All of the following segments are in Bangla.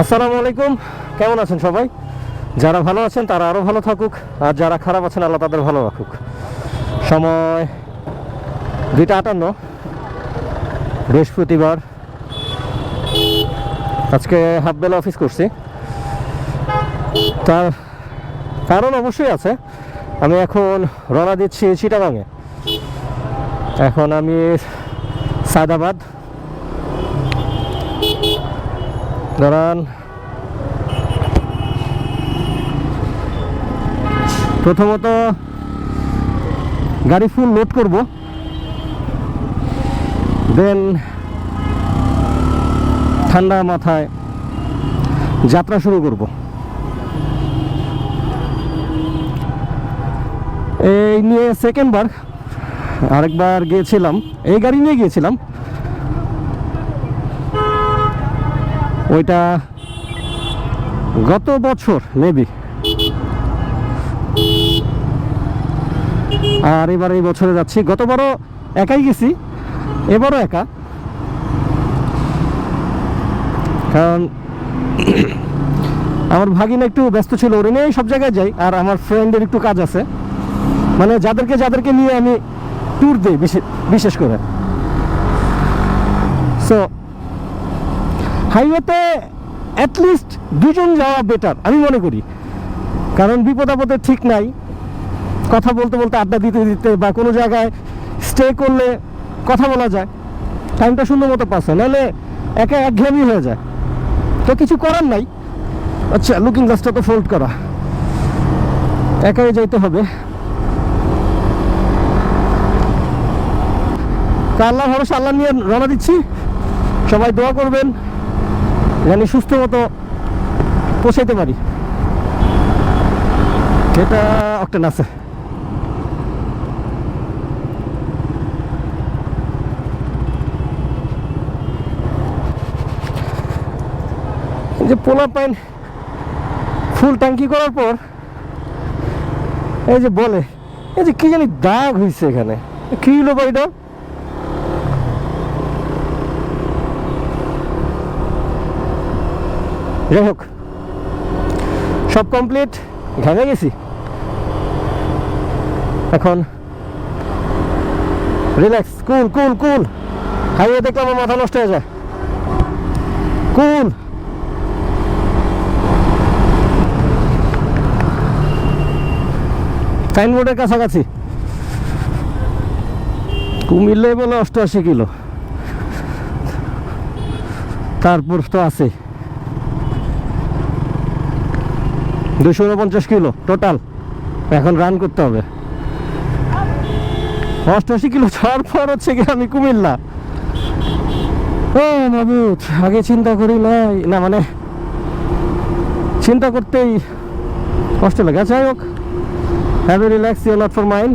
আসসালামু আলাইকুম। কেমন আছেন সবাই? যারা ভালো আছেন, তারা আরও ভালো থাকুক। আর যারা খারাপ আছেন, আল্লাহ তাদের ভালো রাখুক। সময় দুইটা আটান্ন। বৃহস্পতিবার। আজকে হাফ বেলা অফিস করছি। তার কারণ অবশ্যই আছে। আমি এখন রওনা দিচ্ছি চিটাগাঙে এখন আমি সায়দাবাদ দাঁড়ান। প্রথমত গাড়ি ফুল লোড করব। দেন ঠান্ডা মাথায় যাত্রা শুরু করব। এই নিয়ে সেকেন্ড বার আরেকবার গিয়েছিলাম এই গাড়ি নিয়ে গিয়েছিলাম। ওইটা গত বছর মেবি আর এবার এই বছরে যাচ্ছি। গতবারও একাই গেছি, এবারও একা। কারণ আমার ভাগিনা একটু ব্যস্ত ছিল, ওরে নিয়েই সব জায়গায় যাই, আর আমার ফ্রেন্ডের একটু কাজ আছে। মানে যাদেরকে যাদেরকে নিয়ে আমি ট্যুর দিই, বিশে- বিশেষ করে। সো হাইওয়েতে অ্যাটলিস্ট দুজন যাওয়া বেটার আমি মনে করি। কারণ বিপদ আপদে ঠিক নাই। কথা বলতে বলতে আড্ডা দিতে দিতে বা কোনো জায়গায় স্টে করলে কথা বলা যায়। টাইমটা সুন্দর মতো পাস হয়, নাহলে একা একঘেয়েমি হয়ে যায়। তো কিছু করার নাই। আচ্ছা লুকিং গ্লাসটা তো ফোল্ড করা। একাই যাইতে হবে। তা আল্লাহ ভরসা, আল্লাহ নিয়ে রওনা দিচ্ছি। সবাই দোয়া করবেন। জানি সুস্থ মতো পৌঁছাইতে পারি। এটা অক্টেন আছে। যে পোলা পাইন ফুল ট্যাঙ্কি করার পর, এই যে বলে, এই যে কি জানি দাগ হয়েছে এখানে। কি হলো বা এটা যাই হোক, সব কমপ্লিট ঘেমে গেছি। এখন রিল্যাক্স কুল কুল কুল। হাইওয়ে দেখলে আমার মাথা নষ্ট হয়ে যায়। কুল। সাইনবোর্ডের কাছাকাছি। কুমিল্লায় বলে অষ্টআশি কিলো। তারপর তো আছে দুশো উনপঞ্চাশ কিলো টোটাল এখন রান করতে হবে। অষ্টআশি কিলো ছাড় পর হচ্ছে কি আমি কুমিল্লা। ও মাবুদ আগে চিন্তা করি নাই। না মানে চিন্তা করতেই কষ্ট লাগে। আচ্ছা, যাই হোক। Have relax you not for mind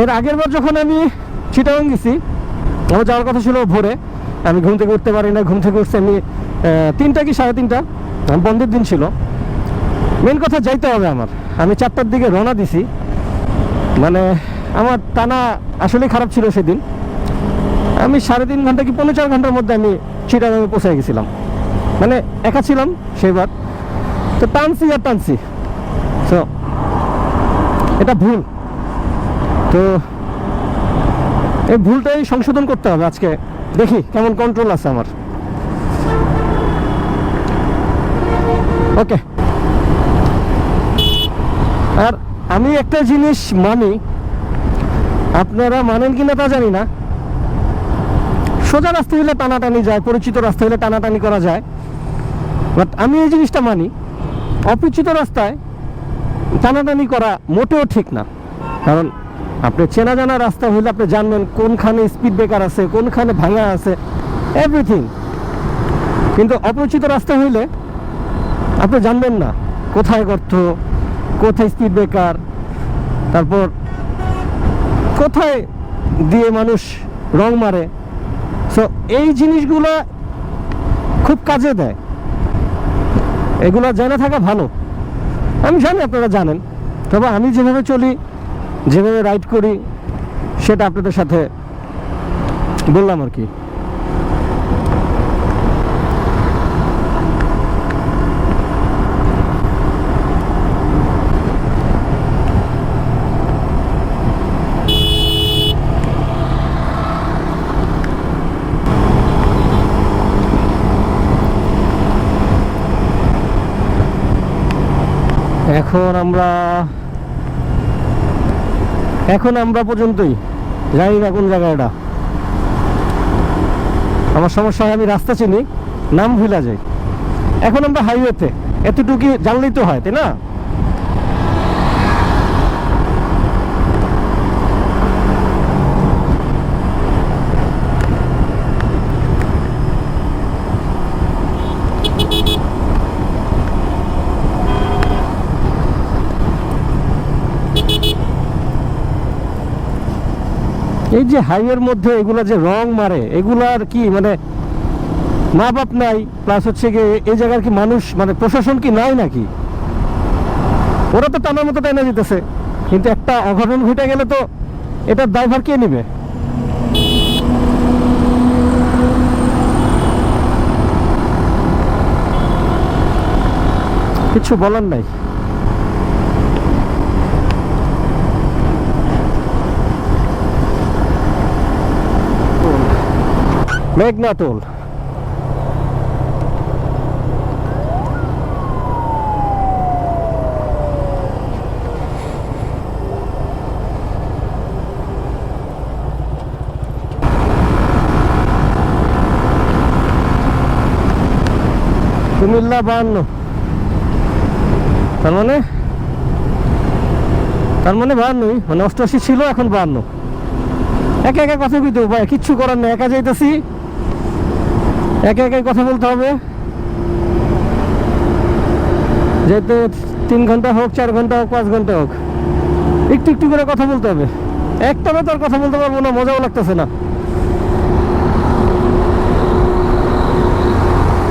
এর আগের বার যখন আমি চিটাগাং গেছি। আমার যাওয়ার কথা ছিল ভোরে। আমি ঘুম থেকে উঠতে পারি না, ঘুম থেকে উঠছে আমি তিনটা কি সাড়ে তিনটা? বন্ধের দিন ছিল। মেন কথা যাইতে হবে আমার। আমি চারটার দিকে রওনা দিছি। মানে আমার টানা আসলেই খারাপ ছিল সেদিন। আমি সাড়ে তিন ঘণ্টা কি পনেরো চার ঘণ্টার মধ্যে আমি চিটাগাঙে পৌঁছে গেছিলাম। মানে একা ছিলাম সেইবার তো টানছি আর টানছি। তো এটা ভুল। তো এই ভুলটাই সংশোধন করতে হবে আজকে। দেখি কেমন কন্ট্রোল আছে আমার। ওকে আর আমি একটা জিনিস মানি, আপনারা মানেন কিনা তা জানি না। সোজা রাস্তা হলে টানাটানি যায়, পরিচিত রাস্তা হলে টানাটানি করা যায়। বাট আমি এই জিনিসটা মানি, অপরিচিত রাস্তায় টানাটানি করা মোটেও ঠিক না। কারণ আপনি চেনা জানা রাস্তা হইলে আপনি জানবেন কোনখানে স্পিড ব্রেকার আছে, কোনখানে ভাঙা আছে এভরিথিং কিন্তু অপরিচিত রাস্তা হইলে আপনি জানবেন না, কোথায় গর্ত, কোথায় স্পিড ব্রেকার তারপর কোথায় দিয়ে মানুষ রং মারে। সো এই জিনিসগুলো খুব কাজে দেয়। এগুলো জেনে থাকা ভালো। আমি জানি আপনারা জানেন। তবে আমি যেভাবে চলি যেভাবে রাইড করি সেটা আপনাদের সাথে বললাম আর কি। এখন আমরা এখন আমরা পর্যন্তই। জানি না কোন জায়গাটা আমার সমস্যা হয় আমি রাস্তা চিনি, নাম ভুলা যাই। এখন আমরা হাইওয়েতে এতটুকু জানলেই তো হয়, তাই না? এই যে হাইওয়ের মধ্যে এগুলা যে রং মারে এগুলার কি মানে মা বাপ নাই প্লাস হচ্ছে গিয়ে এই জায়গার কি মানুষ মানে প্রশাসন কি নাই নাকি? ওরা তো টানার মতো টানা যেতেছে কিন্তু একটা অঘটন ঘটে গেলে তো এটার ড্রাইভার কে নেবে? কিছু বলার নাই। মেঘনা টোল কুমিল্লা বাহান্ন তার মানে? তার মানে বাহান্নই মানে অষ্টআশি ছিল, এখন বাহান্ন একা একা কথা হবে ভাই, কিচ্ছু করার নেই, একা যাইতেছি। একা একে কথা বলতে হবে। যেহেতু তিন ঘণ্টা হোক, চার ঘণ্টা হোক, পাঁচ ঘণ্টা হোক, একটু একটু করে কথা বলতে হবে। একটানা তো আর কথা বলতে পারব না, মজাও লাগতেছে না।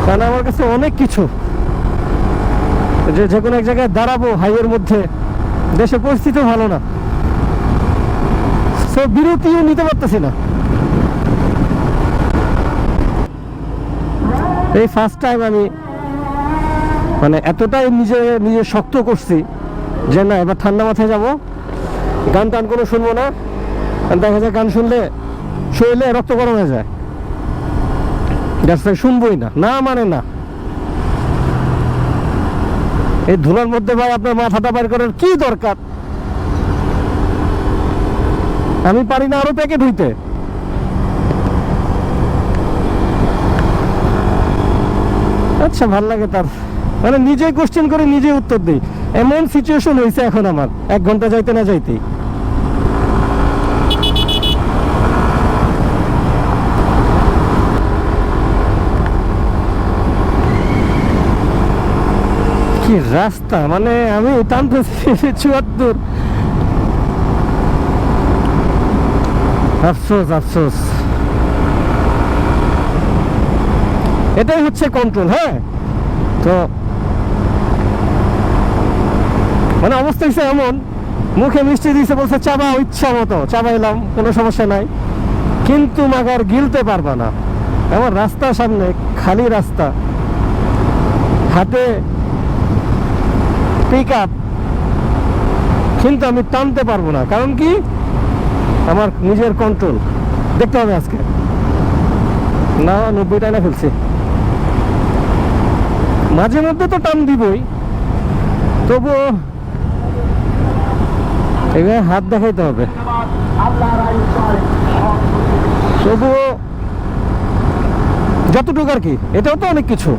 কারণ আমার কাছে অনেক কিছু। যে যে কোনো এক জায়গায় দাঁড়াবো হাইওয়ের মধ্যে, দেশের পরিস্থিতিও ভালো না। সো বিরতিও নিতে পারতেছি না। এই ফার্স্ট টাইম আমি মানে এতটাই নিজে নিজে শক্ত করছি যে না, এবার ঠান্ডা মাথায় যাব। গান টান কোনো শুনব না। দেখা যায় গান শুনলে শরীরে রক্ত গরম হয়ে যায়। গাছটা শুনবই না না মানে না। এই ধুলার মধ্যে ভাই আপনার মাথাটা বের করার কি দরকার? আমি পারি না আরও প্যাকেট হইতে। আচ্ছা ভালো লাগে তার। মানে নিজেই কোশ্চেন করে নিজে উত্তর দিই। এমন সিচুয়েশন হয়েছে এখন আমার। এক ঘণ্টা যাইতে না যাইতেই। কি রাস্তা? মানে আমি টানতেছি চুয়াত্তর। আফসোস আফসোস। এটাই হচ্ছে কন্ট্রোল হ্যাঁ? তো মানে অবস্থা হচ্ছে এমন, মুখে মিষ্টি দিয়েছে বলছে চাবা ইচ্ছা মতো, চাবাইলাম, কোনো সমস্যা নাই। কিন্তু মাগার গিলতে পারবা না। আমার রাস্তা সামনে, খালি রাস্তা। হাতে পিক আপ কিন্তু আমি টানতে পারব না। কারণ কি? আমার নিজের কন্ট্রোল দেখতে হবে আজকে। না, নব্বইটা না ফেলছি। মাঝে মধ্যে তো টান দিবই। তবুও এখানে হাত দেখাইতে হবে। তবুও যতটুকু আর কি, এটাও তো অনেক কিছু।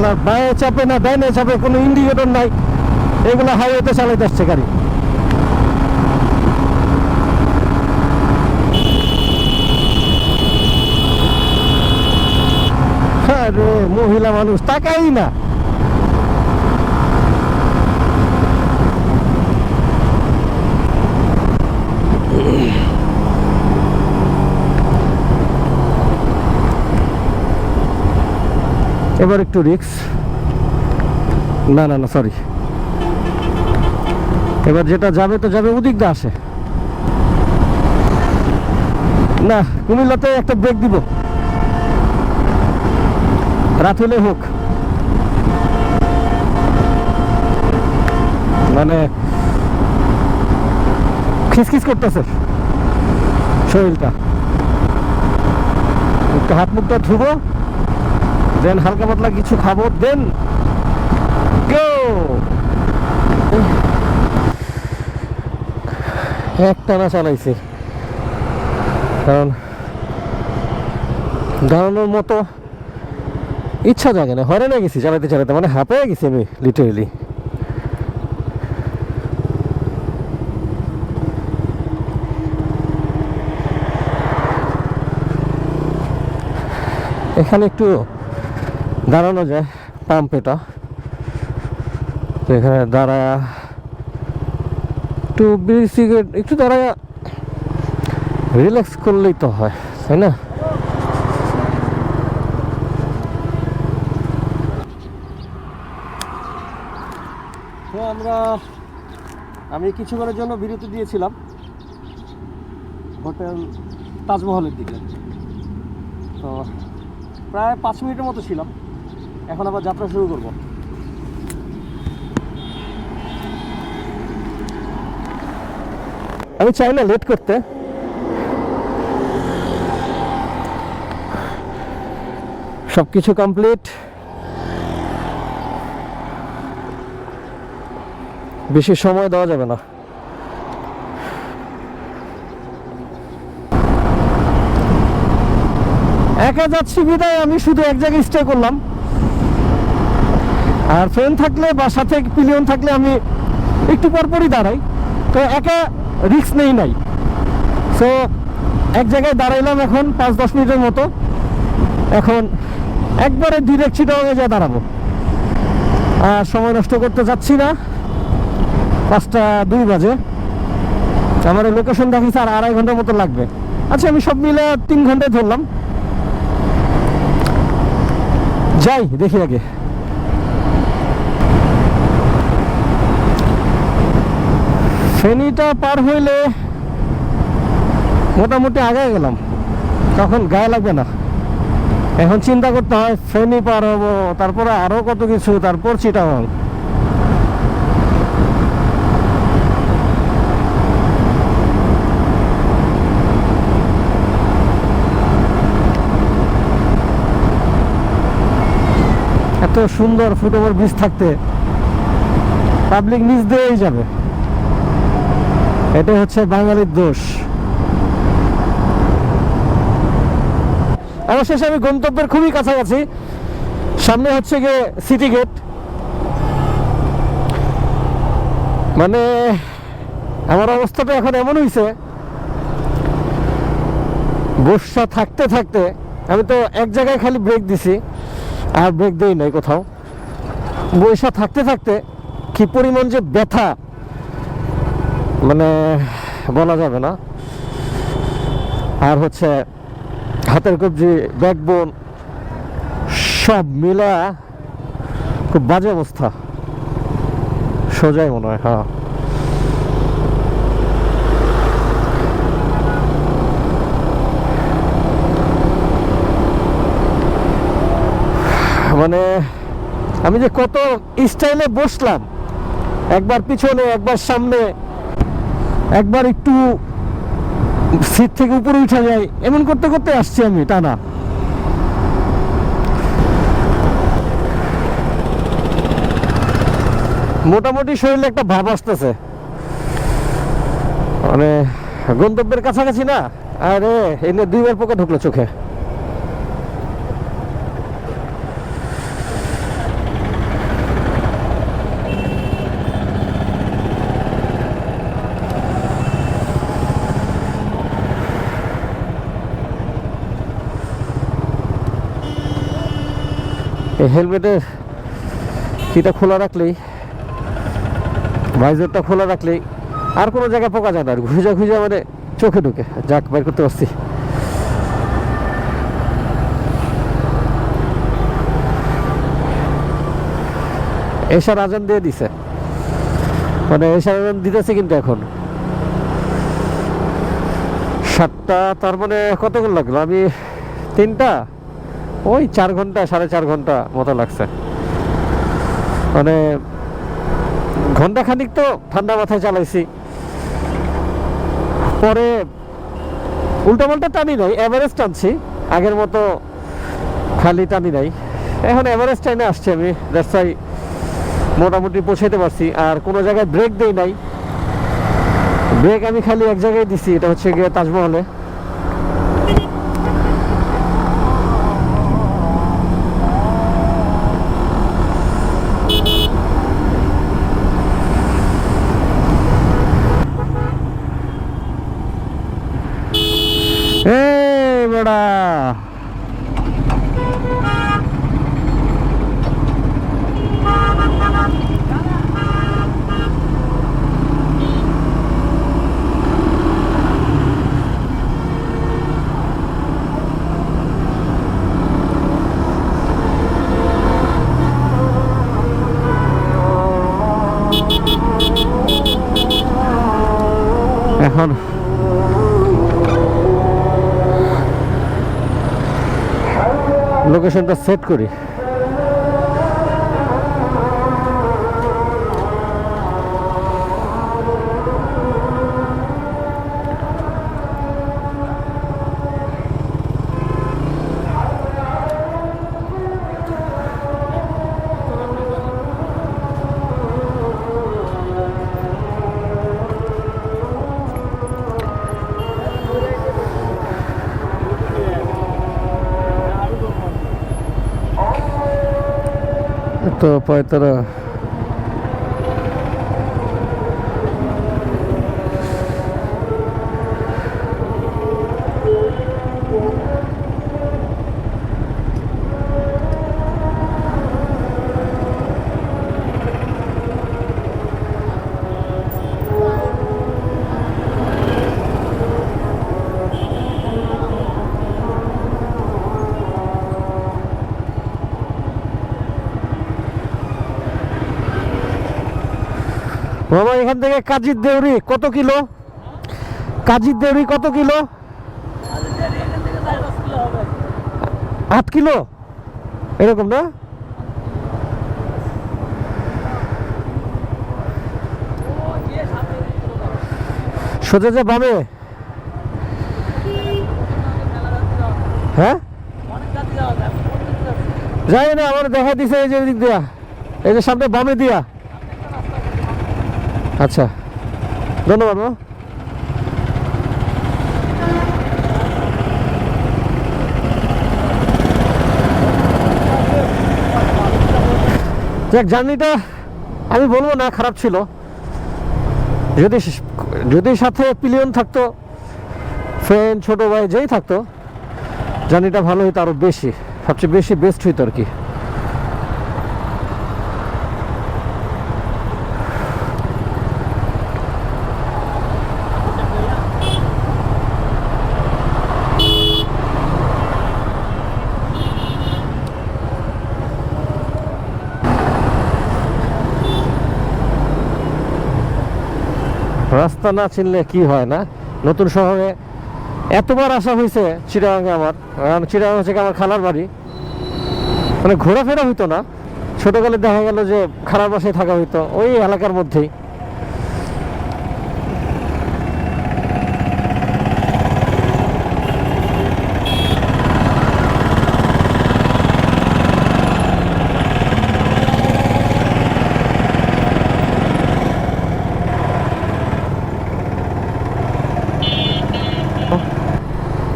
খেলার বায়ে চাপে না ডাইনে চাপে, কোনো ইন্ডিকেটর নাই। এগুলো হাইওয়েতে চালাইতে আসছে গাড়ি। আরে মহিলা মানুষ, তাকাই না। এবার একটু রিক্স না না না সরি এবার যেটা যাবে তো যাবে, ওদিক দিয়ে আসে। না, কুমিল্লাতে একটা ব্রেক দিব। রাত হলে হোক। মানে খিসখিস করতেছে শরীরটা। একটু হাত মুখটা ধুবো। দেন হালকা পাতলা কিছু খাব, দেন গো একটানা চালাইছি। কারণ দাঁড়ানোর মতো ইচ্ছা জাগে না, হয়রান হয়ে গেছি চালাতে চালাতে মানে হাঁপে গেছি আমি লিটারেলি এখানে একটু দাঁড়ানো যায় পাম্প এটা। তো এখানে দাঁড়ায় একটু বিড়ি একটু দাঁড়ায় রিল্যাক্স করলেই তো হয়, তাই না? আমরা, আমি কিছুক্ষণের জন্য বিরতি দিয়েছিলাম, হোটেল তাজমহলের দিকে। তো প্রায় পাঁচ মিনিটের মতো ছিলাম। এখন আবার যাত্রা শুরু করব। আমি চাই না লেট করতে। সব কিছু কমপ্লিট। বেশি সময় দেওয়া যাবে না। একা যাচ্ছি বিদায়, আমি শুধু এক জায়গায় স্টে করলাম। আর ফ্রেন্ড থাকলে বা সাথে পিলিয়ন থাকলে আমি একটু পরপরই দাঁড়াই। তো একা রিস্ক নেই নাই। সো এক জায়গায় দাঁড়াইলাম এখন পাঁচ দশ মিনিটের মতো। এখন একবারে ডিরেক্ট চিটাগাঙে যা দাঁড়াবো। আর সময় নষ্ট করতে যাচ্ছি না। পাঁচটা দুই বাজে। আমার লোকেশন দেখিস আর আড়াই ঘণ্টার মতো লাগবে। আচ্ছা আমি সব মিলে তিন ঘন্টায় ধরলাম। যাই, দেখি আগে। ফেনীটা পার হইলে মোটামুটি আগে গেলাম। তখন গায়ে লাগবে না। এখন চিন্তা করতে হয়, ফেনী পার হব, তারপরে আরও কত কিছু, তারপর চিটাগাং। এত সুন্দর ফুটওভার ব্রিজ থাকতে পাবলিক নিচ দিয়েই যাবে। এটাই হচ্ছে বাঙালির দোষ। অবশেষে আমি গন্তব্যের খুবই কাছাকাছি। সামনে হচ্ছে গিয়ে সিটি গেট মানে আমার অবস্থাটা এখন এমন হয়েছে বর্ষা থাকতে থাকতে আমি তো এক জায়গায় খালি ব্রেক দিছি, আর ব্রেক দেই নাই কোথাও। বৈশা থাকতে থাকতে কি পরিমাণ যে ব্যথা মানে বলা যাবে না। আর হচ্ছে হাতের কবজি, ব্যাকবোন সব মিলা খুব বাজে অবস্থা। সোজাই মনে হয় হ্যাঁ। মানে আমি যে কত স্টাইলে বসলাম, একবার পিছনে, একবার সামনে একবার একটু সিট থেকে উপরে উঠা যায়। এমন করতে করতে আসছি আমি, টানা। মোটামুটি শরীরে একটা ভাব আসতেছে। মানে গন্তব্যের কাছাকাছি না? আরে, এনে দুইবার পোকা ঢুকলো চোখে। এই হেলমেটের কিটা খোলা রাখলেই, ভাইজরটা খোলা রাখলেই আর কোনো জায়গায় পোকা যায় না, আর ঘুজা ঘুজা মানে চোখে ঢুকে। যাক, বের করতে পারছি। এশার আজান দিয়ে দিছে। মানে এশার আজান দিতেছে কিন্তু এখন। সাতটা, তার মানে কতক্ষণ লাগল? আমি তিনটা? ওই চার ঘণ্টা, সাড়ে চার ঘণ্টা মতো লাগছে। মানে ঘণ্টা খানিক তো ঠান্ডা মাথায় চালাইছি। পরে উল্টা পাল্টা টানি নাই এভারেজ টানছি। আগের মতো খালি টানি নাই। এখন এভারেজ টাইনে আসছি আমি ওয়াই মোটামুটি পৌঁছাইতে পারছি। আর কোনো জায়গায় ব্রেক দেই নাই। ব্রেক আমি খালি এক জায়গায় দিছি, এটা হচ্ছে গিয়ে তাজমহলে। এই এখন লোকেশনটা সেট করি। তো পঁয়তারা বাবা, এখান থেকে কাজির দেউরি কত কিলো? কাজির দেউরি কত কিলো? আট কিলো? এরকম না? সোজা যে বামে। হ্যাঁ? যাই না, আমার দেখা দিছে এই যে দিক দিয়া। এই যে সামনে বামে দিয়া। আচ্ছা। ধন্যবাদ, মা। জার্নিটা আমি বলব না, খারাপ ছিল। যদি যদি সাথে পিলিয়ন থাকতো, ফ্রেন্ড, ছোট ভাই, যেই থাকতো, জার্নিটা ভালো হইতো আরও বেশি, সবচেয়ে বেশি বেস্ট হইতো আর কি। রাস্তা না চিনলে কি হয় না? নতুন শহরে এতবার আসা হয়েছে চিড়াঙ্গে আমার। কারণ হচ্ছে আমার খালার বাড়ি। মানে ঘোরাফেরা হইতো না। ছোটোকালে দেখা গেল যে খারাপ বাসায় থাকা হইতো। ওই এলাকার মধ্যেই।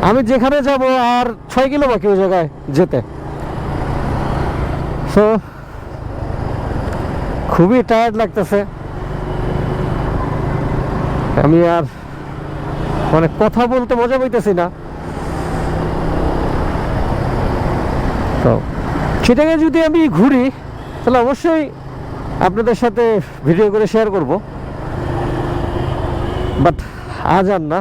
আমি যেখানে যাব আর ছয় কিলো বাকি ওই জায়গায় যেতে। সো খুবই টায়ার্ড লাগতেছে। আমি আর মানে কথা বলতে মজা পাইতেছি না। তো, সেটাকে যদি আমি ঘুরি, তাহলে অবশ্যই আপনাদের সাথে ভিডিও করে শেয়ার করব। বাট আজ আর না।